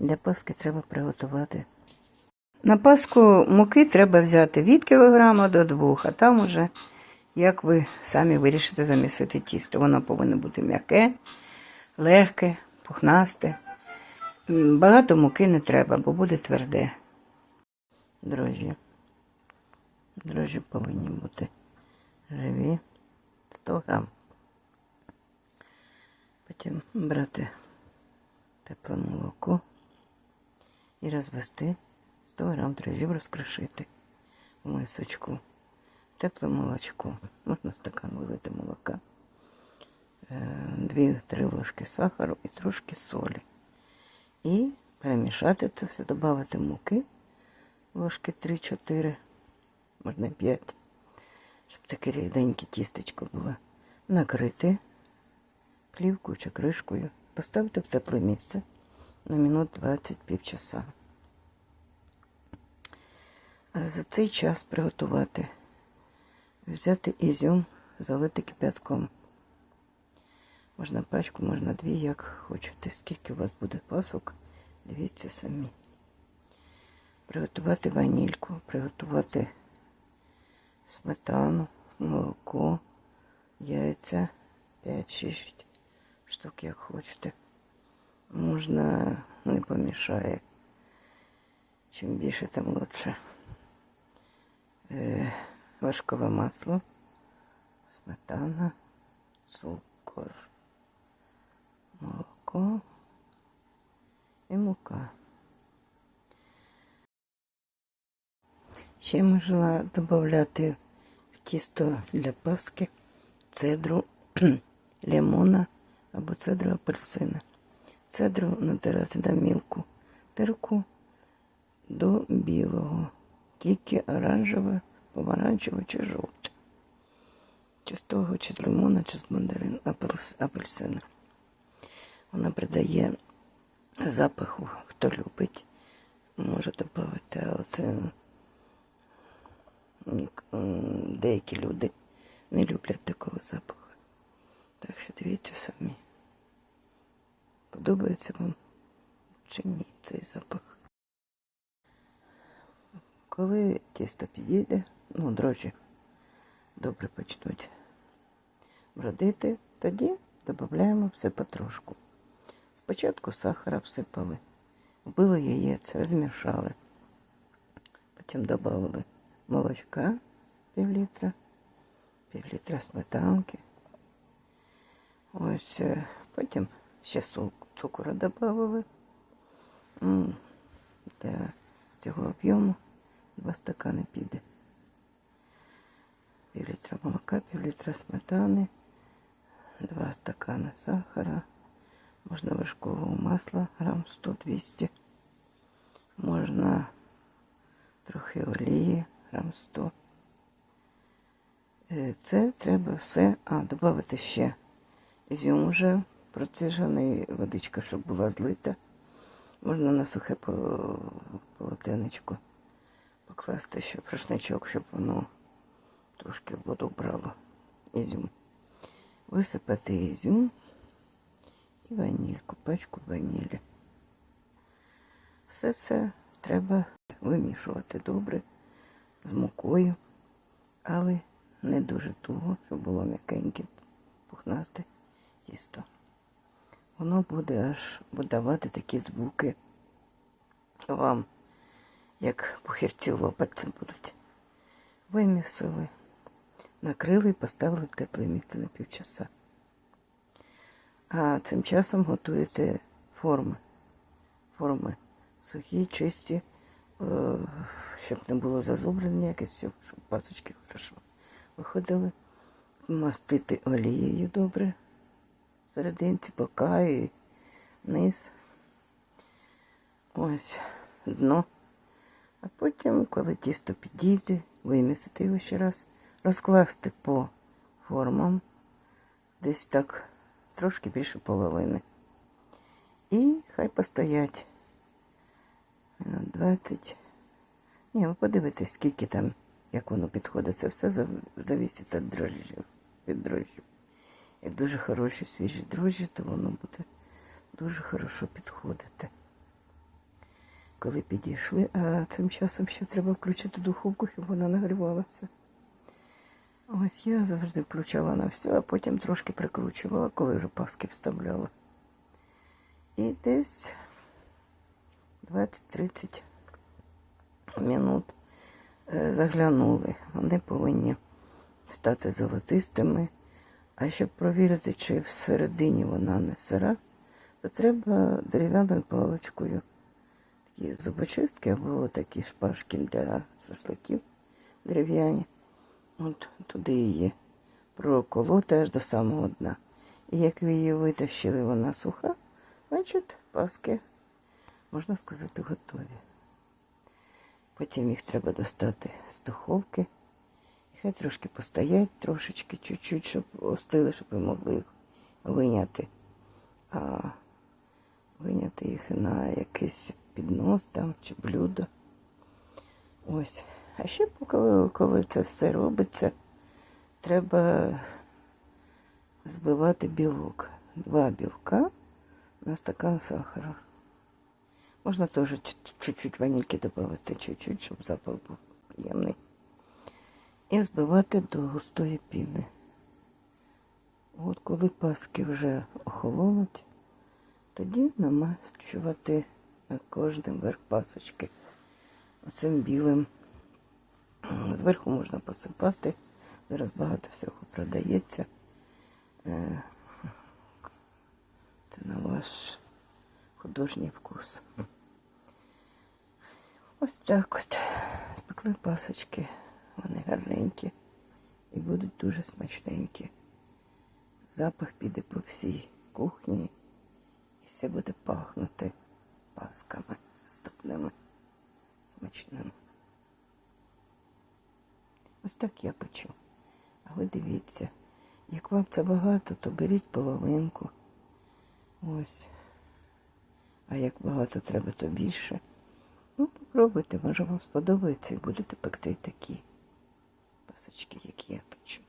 Для паски треба приготувати. На паску муки треба взяти від кілограма до двох, а там уже, як ви самі вирішите замісити тісто. Воно повинно бути м'яке, легке, пухнасте. Багато муки не треба, бо буде тверде. Дрожжі. Дрожжі повинні бути живі. 100 грам. Потім брати тепле молоко і розвести 100 грам дрожжів розкрошити в мисочку. Тепле молочко. Можна стакан вилити молока. 2-3 ложки сахару і трошки солі. І перемішати це все, додати муки, ложки 3-4, можна 5, щоб таке ріденьке тістечко було. Накрити плівкою чи кришкою, поставити в тепле місце на минут 20 півчаса. А за цей час приготувати, взяти ізюм, залити кипятком. Можна пачку, можна дві, як хочете. Скільки у вас буде пасок, дивіться самі. Приготувати ванільку, приготувати сметану, молоко, яйця 5-6 штук, як хочете. Можна не помішає. Чим більше, тим лучше. Е, Важкове масло, сметана, цукор, молоко і мука. Ще можна додати в тісто для паски цедру лимона або цедру апельсина. Цедру натирати на мілку терку до білого, тільки оранжеве, помаранчеве чи жовте. Чи з того, чи з лимона, чи з мандарин, апельс- апельсина. Вона придає запаху, хто любить, може додати, а от е, м, деякі люди не люблять такого запаху. Так що дивіться самі. Подобається вам чи ні цей запах. Коли тісто підійде, ну, дрожжі добре почнуть бродити, тоді додаємо все потрошку. Спочатку сахара всипали, вбили яєць, розмішали. Потім додали молочка пів літра, пів літра сметанки. Ось е, потім ще су- цукру додали. Для цього об'єму два стакани піде. Пів літра молока, пів літра сметани, два стакани сахара, можна вершкового масла, грам 100-200, можна трохи олії, грам 100. Е, Це треба все, а, додати ще ізюм уже процежений, водичка, щоб була злита. Можна на сухе по- полотенечко покласти ще рушничок, щоб воно трошки воду брало. Ізюм. Висипати ізюм і ванільку, пачку ванілі. Все це треба вимішувати добре з мукою, але не дуже туго, щоб було м'якеньке, пухнасте тісто. Воно буде аж видавати такі звуки вам, як пухирці лопати будуть. Вимісили, накрили і поставили в тепле місце на півчаса. А цим часом готуєте форми. Форми сухі, чисті, е, щоб не було зазубрень ніяких, все, щоб пасочки хорошо виходили. Мастити олією добре. Серединці, бока і низ. Ось дно. А потім, коли тісто підійде, вимісити його ще раз, розкласти по формам, десь так трошки більше половини. І хай постоять минут 20. Ні, ви подивитесь, скільки там, як воно підходить. Це все зав- завісить від дрожжів, Як дуже хороші свіжі дрожжі, то воно буде дуже хорошо підходити. коли підійшли, а цим часом ще треба включити духовку, щоб вона нагрівалася. Ось я завжди включала на все, а потім трошки прикручувала, коли вже паски вставляла. І десь 20-30 минут е, заглянули. Вони повинні стати золотистими. А щоб провірити, чи всередині вона не сира, то треба дерев'яною паличкою такі зубочистки або такі шпажки для шашликів дерев'яні. От туди її проколоти аж до самого дна. І як ви її витащили, вона суха, значить паски, можна сказати, готові. Потім їх треба достати з духовки. Хай трошки постоять, трошечки, чуть-чуть, щоб остили, щоб ви могли їх виняти. А виняти їх на якийсь піднос там чи блюдо. Ось. А ще коли, коли це все робиться, треба збивати білок. Два білка на стакан сахара. Можна теж чуть- чуть-чуть ванільки додати, чуть-чуть, щоб запах був приємний. І збивати до густої піни. От коли паски вже охолонуть, тоді намащувати на кожний верх пасочки оцим білим. Зверху можна посипати. Зараз багато всього продається. Е, Це на ваш художній вкус. Ось так от. Спекли пасочки. Вони гарненькі і будуть дуже смачненькі. Запах піде по всій кухні і все буде пахнути пасками наступними смачними. Ось так я печу. А ви дивіться, як вам це багато, то беріть половинку. Ось. А як багато треба, то більше. Ну, попробуйте, може вам сподобається і будете пекти такі пасочки, які я печу.